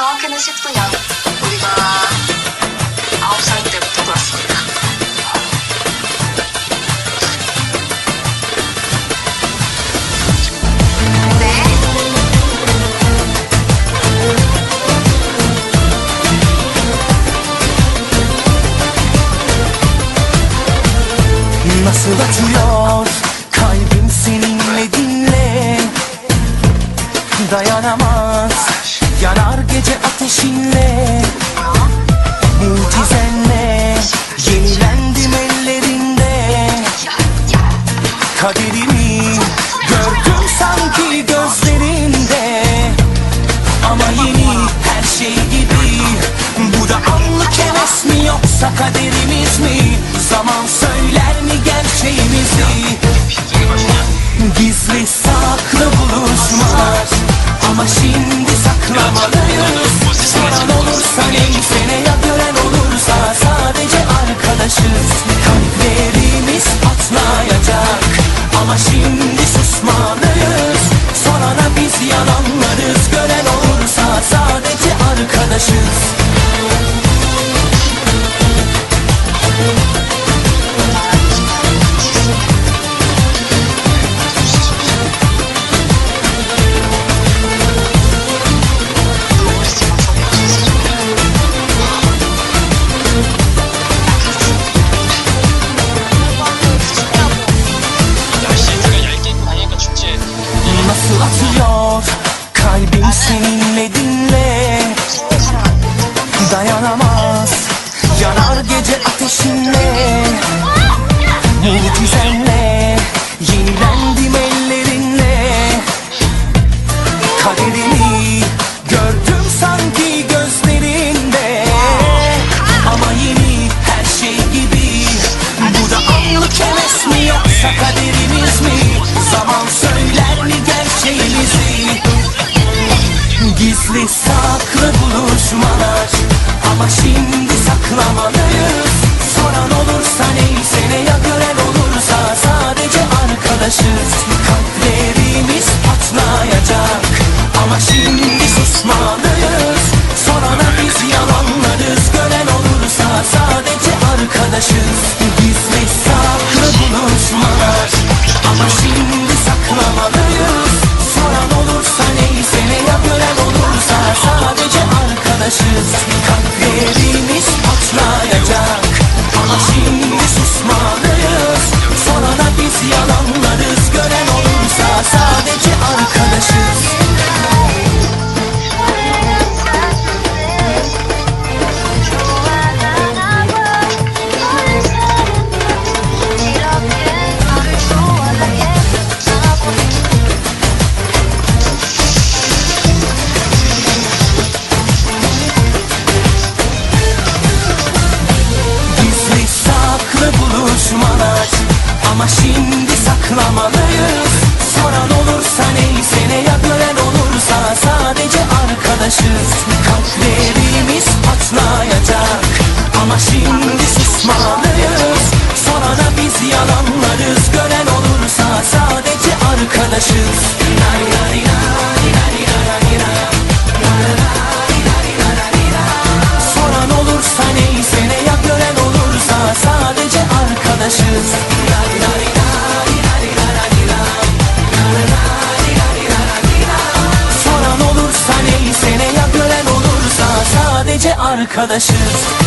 talking is shit y'all. We. gece ateşinle Mucizenle Yenilendim ellerinde. Kaderimi Gördüm sanki gözlerinde. Ama yeni her şey gibi Bu da anlık heves mi yoksa kaderimiz mi? Zaman söyler mi gerçeğimizi? should dayanamaz Yanar gece ateşinle Bu düzenle yenilendim şimdi saklamalıyız. Soran olursa neyse neye gören olursa sadece arkadaşız. Kalpleri Ama şimdi saklamalı arkadaşız.